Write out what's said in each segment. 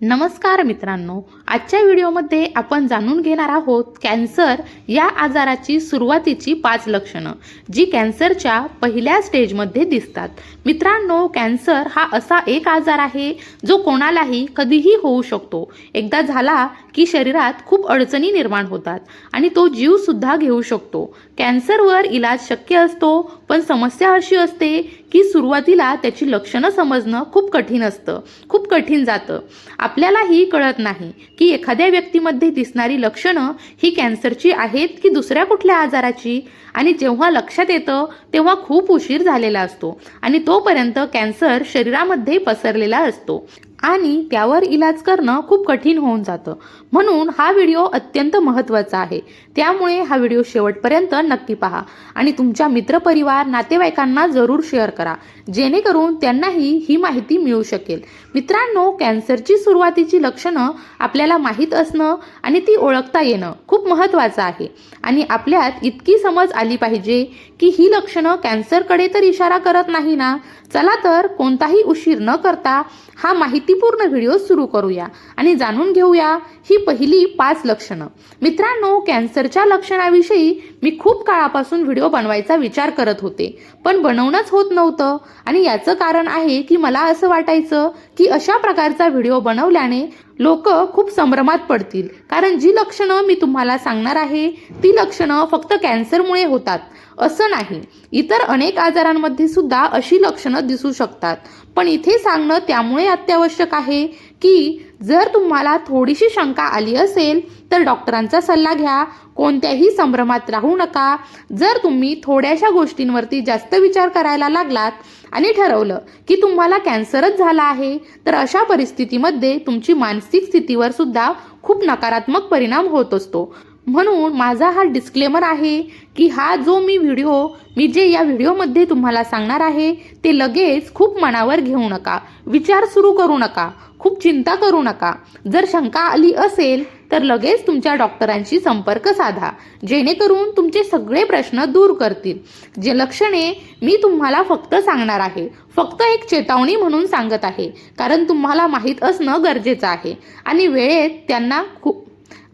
नमस्कार मित्रांनो आजच्या व्हिडिओमध्ये आपण जाणून घेणार आहोत कॅन्सर या आजाराची सुरुवातीची पाच लक्षणं जी कॅन्सरच्या पहिल्या स्टेजमध्ये दिसतात. मित्रांनो कॅन्सर हा असा एक आजार आहे जो कोणालाही कधीही होऊ शकतो. एकदा झाला की शरीरात खूप अडचणी निर्माण होतात आणि तो जीवसुद्धा घेऊ शकतो. कॅन्सरवर इलाज शक्य असतो पण समस्या अशी असते की सुरुवातीला त्याची लक्षणं समजणं खूप कठीण असतं. खूप कठीण जातं. आपल्यालाही कळत नाही की एखाद्या व्यक्तीमध्ये दिसणारी लक्षणं ही कॅन्सरची आहेत की दुसऱ्या कुठल्या आजाराची? आणि जेव्हा लक्षात येतं तेव्हा खूप उशीर झालेला असतो. आणि तोपर्यंत कॅन्सर शरीरामध्ये पसरलेला असतो. आणि त्यावर इलाज करणं खूप कठीण होऊन जातं. म्हणून हा व्हिडिओ अत्यंत महत्त्वाचा आहे. त्यामुळे हा व्हिडिओ शेवटपर्यंत नक्की पहा आणि तुमच्या मित्रपरिवार नातेवाईकांना जरूर शेअर करा जेणेकरून त्यांनाही ही माहिती मिळू शकेल. मित्रांनो कॅन्सरची सुरुवातीची लक्षणं आपल्याला माहीत असणं आणि ती ओळखता येणं खूप महत्त्वाचं आहे. आणि आपल्यात इतकी समज आली पाहिजे की ही लक्षणं कॅन्सरकडे तर इशारा करत नाही ना? चला तर कोणताही उशीर न करता हा माहिती माहितीपूर्ण व्हिडिओ सुरू करूया आणि जाणून घेऊया ही पहिली पाच लक्षणं. मित्रांनो कॅन्सरच्या लक्षणाविषयी मी खूप काळापासून व्हिडिओ बनवायचा विचार करत होते पण बनवणंच होत नव्हतं आणि याचं कारण आहे की मला असं वाटायचं की अशा प्रकारचा व्हिडिओ बनवल्याने लोक खूप संभ्रमात पडतील. कारण जी लक्षणं मी तुम्हाला सांगणार आहे ती लक्षणं फक्त कॅन्सरमुळे होतात. असं नाही. इतर अनेक आजारांमध्ये सुद्धा अशी लक्षणं दिसू शकतात. पण इथे सांगणं त्यामुळे अत्यावश्यक आहे की जर तुम्हाला थोडीशी शंका आली असेल तर डॉक्टरांचा सल्ला घ्या. कोणत्याही संभ्रमात राहू नका. जर तुम्ही थोड्याशा गोष्टींवरती जास्त विचार करायला लागलात आणि ठरवलं की तुम्हाला कॅन्सरच झाला आहे तर अशा परिस्थितीमध्ये तुमची मानसिक स्थितीवर सुद्धा खूप नकारात्मक परिणाम होत असतो. म्हणून माझा हा डिस्क्लेमर आहे की हा जो मी व्हिडिओ मी जे या व्हिडिओमध्ये तुम्हाला सांगणार आहे ते लगेच खूप मनावर घेऊ नका. विचार सुरू करू नका. खूप चिंता करू नका. जर शंका आली असेल तर लगेच तुमच्या डॉक्टरांशी संपर्क साधा. जेणेकरून तुमचे सगळे प्रश्न दूर करतील. जे लक्षणे मी तुम्हाला फक्त सांगणार आहे. फक्त एक चेतावणी म्हणून सांगत आहे. कारण तुम्हाला माहीत असणं गरजेचं आहे. आणि वेळेत त्यांना खूप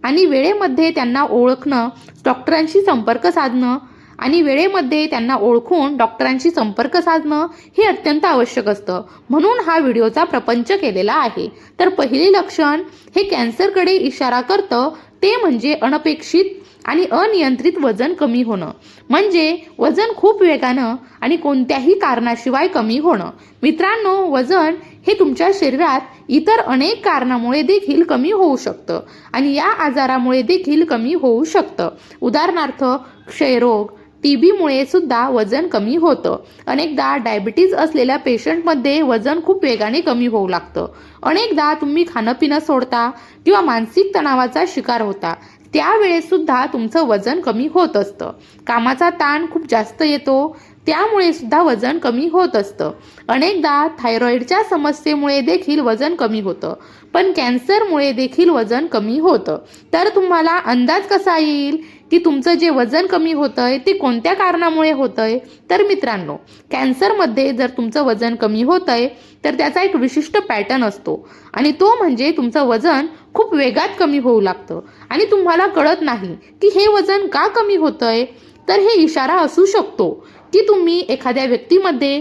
आणि वेळेमध्ये त्यांना ओळखणं डॉक्टरांशी संपर्क साधणं आणि वेळेमध्ये त्यांना ओळखून डॉक्टरांशी संपर्क साधणं हे अत्यंत आवश्यक असतं. म्हणून हा व्हिडिओचा प्रपंच केलेला आहे. तर पहिले लक्षण हे कॅन्सरकडे इशारा करतं. ते म्हणजे अनपेक्षित आणि अनियंत्रित वजन कमी होणं. म्हणजे वजन खूप वेगानं आणि कोणत्याही कारणाशिवाय कमी होणं. मित्रांनो वजन हे तुमच्या शरीरात इतर अनेक कारणामुळे देखील कमी होऊ शकतं. आणि या आजारामुळे देखील कमी होऊ शकतं. उदाहरणार्थ क्षयरोग टी बीमुळे सुद्धा वजन कमी होतं. अनेकदा डायबिटीज असलेल्या पेशंटमध्ये वजन खूप वेगाने कमी होऊ लागतं. अनेकदा तुम्ही खाणं पिणं सोडता किंवा मानसिक तणावाचा शिकार होता. त्यावेळेस सुद्धा तुमचं वजन कमी होत असतं. कामाचा ताण खूप जास्त येतो. त्यामुळे सुद्धा वजन कमी होत असतं. अनेकदा थायरॉईडच्या समस्येमुळे देखील वजन कमी होतं. पण कॅन्सरमुळे देखील वजन कमी होतं. तर तुम्हाला अंदाज कसा येईल? की तुमचं जे वजन कमी होतंय ते कोणत्या कारणामुळे होतंय? तर मित्रांनो कॅन्सरमध्ये जर तुमचं वजन कमी होतंय तर त्याचा एक विशिष्ट पॅटर्न असतो. आणि तो म्हणजे तुमचं वजन खूप वेगात कमी होऊ लागतं. आणि तुम्हाला कळत नाही की हे वजन का कमी होतंय? तर हे इशारा असू शकतो. की तुम्ही एखाद्या व्यक्तीमध्ये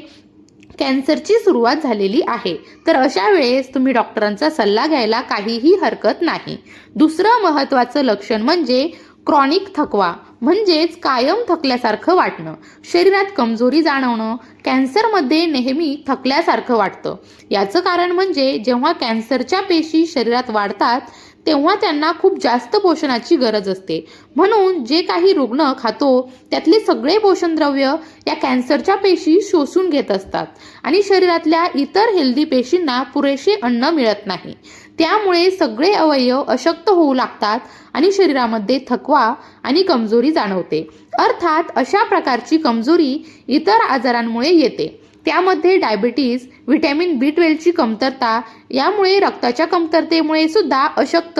कॅन्सरची सुरुवात झालेली आहे. तर अशा वेळेस तुम्ही डॉक्टरांचा सल्ला घ्यायला काहीही हरकत नाही. दुसरं महत्त्वाचं लक्षण म्हणजे क्रॉनिक थकवा म्हणजेच कायम थकल्यासारखं वाटणं. शरीरात कमजोरी जाणवणं कॅन्सरमध्ये नेहमी थकल्यासारखं वाटतं. याचं कारण म्हणजे जेव्हा कॅन्सरच्या पेशी शरीरात वाढतात तेव्हा त्यांना खूप जास्त पोषणाची गरज असते. म्हणून जे काही रुग्ण खातो त्यातले सगळे पोषणद्रव्य या कॅन्सरच्या पेशी शोषून घेत असतात. आणि शरीरातल्या इतर हेल्दी पेशींना पुरेसे अन्न मिळत नाही. त्यामुळे सगळे अवयव अशक्त होऊ लागतात आणि शरीरामध्ये थकवा आणि कमजोरी जाणवते. अर्थात अशा प्रकारची कमजोरी इतर आजारांमुळे येते. त्यामध्ये डायबिटीज व्हिटॅमिन बी ट्वेल्वची कमतरता यामुळे रक्ताच्या कमतरतेमुळे सुद्धा अशक्त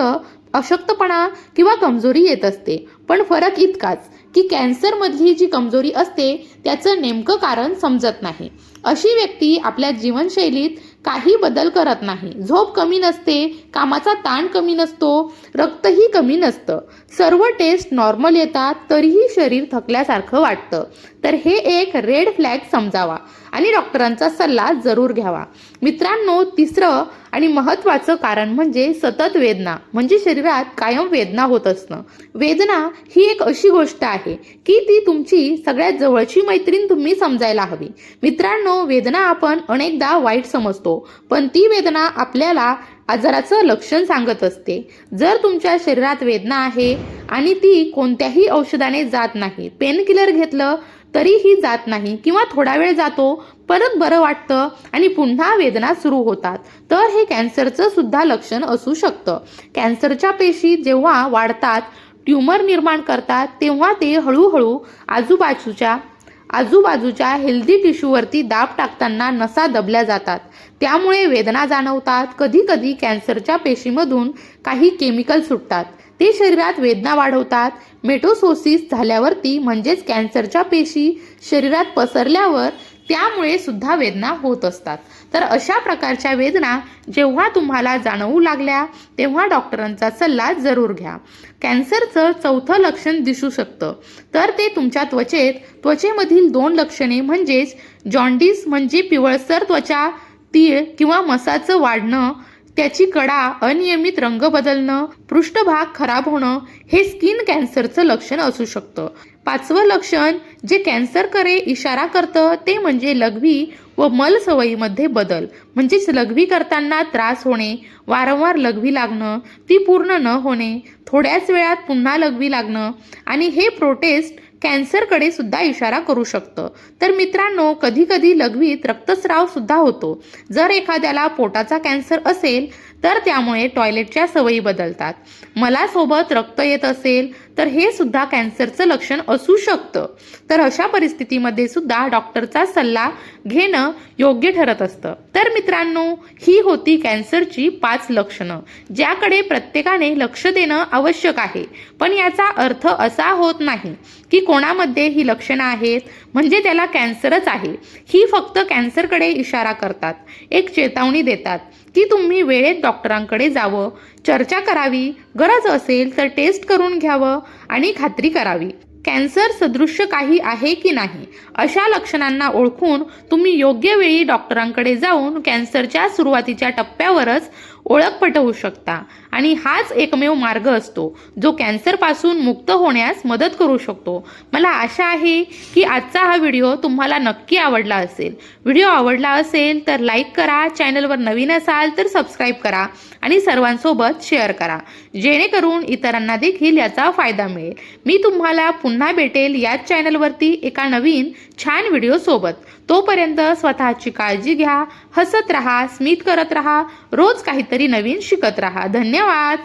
अशक्तपणा किंवा कमजोरी येत असते. पण फरक इतकाच की कॅन्सरमधली जी कमजोरी असते त्याचं नेमकं कारण समजत नाही. अशी व्यक्ती आपल्या जीवनशैलीत काही बदल करत नाही. झोप कमी नसते कामाचा ताण कमी नसतो रक्तही कमी नसतं. सर्व टेस्ट नॉर्मल येतात तरीही शरीर थकल्यासारखं वाटतं. तर हे एक रेड फ्लॅग समजावा आणि डॉक्टरांचा सल्ला जरूर घ्यावा. मित्रांनो तिसरं आणि महत्त्वाचं कारण म्हणजे सतत वेदना. म्हणजे शरीरात कायम वेदना होत असणं. वेदना ही एक अशी गोष्ट आहे की ती तुमची सगळ्यात जवळची मैत्रीण तुम्ही समजायला हवी. मित्रांनो वेदना आपण अनेकदा वाईट समजतो पण ती वेदना आपल्याला आजाराचं लक्षण सांगत असते. जर तुमच्या शरीरात वेदना आहे आणि ती कोणत्याही औषधाने जात नाही पेनकिलर घेतलं तरीही जात नाही किंवा थोडा वेळ जातो परत बरं वाटतं आणि पुन्हा वेदना सुरू होतात तर हे कॅन्सरचं सुद्धा लक्षण असू शकतं. कॅन्सरच्या पेशी जेव्हा वाढतात ट्यूमर निर्माण करतात तेव्हा ते हळूहळू आजूबाजूच्या आजूबाजूच्या हेल्दी टिश्यूवरती दाब टाकताना नसा दबल्या जातात. त्यामुळे वेदना जाणवतात. कधी कधी कॅन्सरच्या पेशीमधून काही केमिकल सुटतात. ते शरीरात वेदना वाढवतात. मेटोसोसिस झाल्यावरती म्हणजेच कॅन्सरच्या पेशी शरीरात पसरल्यावर त्यामुळे सुद्धा वेदना होत असतात. तर अशा प्रकारच्या वेदना जेव्हा तुम्हाला जाणवू लागल्या तेव्हा डॉक्टरांचा सल्ला जरूर घ्या. कॅन्सरचं चौथं लक्षण दिसू शकतं. तर ते तुमच्या त्वचेत त्वचेमधील दोन लक्षणे म्हणजेच जॉन्डिस म्हणजे पिवळसर त्वचा तीळ किंवा मसाचं वाढणं त्याची कडा अनियमित रंग बदलणं पृष्ठभाग खराब होणं हे स्किन कॅन्सरचं लक्षण असू शकतं. पाचवं लक्षण जे कॅन्सरकडे इशारा करतं ते म्हणजे लघवी व मल सवयीमध्ये बदल. म्हणजेच लघवी करताना त्रास होणे वारंवार लघवी लागणं ती पूर्ण न होणे थोड्याच वेळात पुन्हा लघवी लागणं आणि हे प्रोटेस्ट कॅन्सरकडे सुद्धा इशारा करू शकतं. तर मित्रांनो कधी कधी लघवीत रक्तस्राव सुद्धा होतो. जर एखाद्याला पोटाचा कॅन्सर असेल तर त्यामुळे टॉयलेटच्या सवयी बदलतात. मला सोबत रक्त येत असेल तर हे सुद्धा कॅन्सरचं लक्षण असू शकतं. तर अशा परिस्थितीमध्ये सुद्धा डॉक्टरचा सल्ला घेणं योग्य ठरत असतं. तर मित्रांनो ही होती कॅन्सरची पाच लक्षणं ज्याकडे प्रत्येकाने लक्ष देणं आवश्यक आहे. पण याचा अर्थ असा होत नाही की कोणामध्ये ही लक्षणं आहेत म्हणजे त्याला कॅन्सरच आहे. ही फक्त कॅन्सरकडे इशारा करतात एक चेतावणी देतात. की तुम्ही वेळेत डॉक्टरांकडे जावं. चर्चा करावी. गरज असेल तर टेस्ट करून घ्यावं आणि खात्री करावी. कॅन्सर सदृश्य काही आहे की नाही? अशा लक्षणांना ओळखून तुम्ही योग्य वेळी डॉक्टरांकडे जाऊन कॅन्सरच्या सुरुवातीच्या टप्प्यावरच ओळख पटवू शकता. आणि हाच एकमेव मार्ग असतो जो कॅन्सरपासून मुक्त होण्यास मदत करू शकतो. मला आशा आहे की आजचा हा व्हिडिओ तुम्हाला नक्की आवडला असेल. व्हिडिओ आवडला असेल तर लाईक करा चॅनलवर नवीन असाल तर सबस्क्राईब करा आणि सर्वांसोबत शेअर करा. जेणेकरून इतरांना देखील याचा फायदा मिळेल. मी तुम्हाला पुन्हा भेटेल याच चॅनलवरती एका नवीन छान व्हिडिओसोबत तोपर्यंत स्वतःची काळजी घ्या हसत राहा स्मित करत राहा रोज काहीतरी नवीन शिकत राहा. धन्यवाद.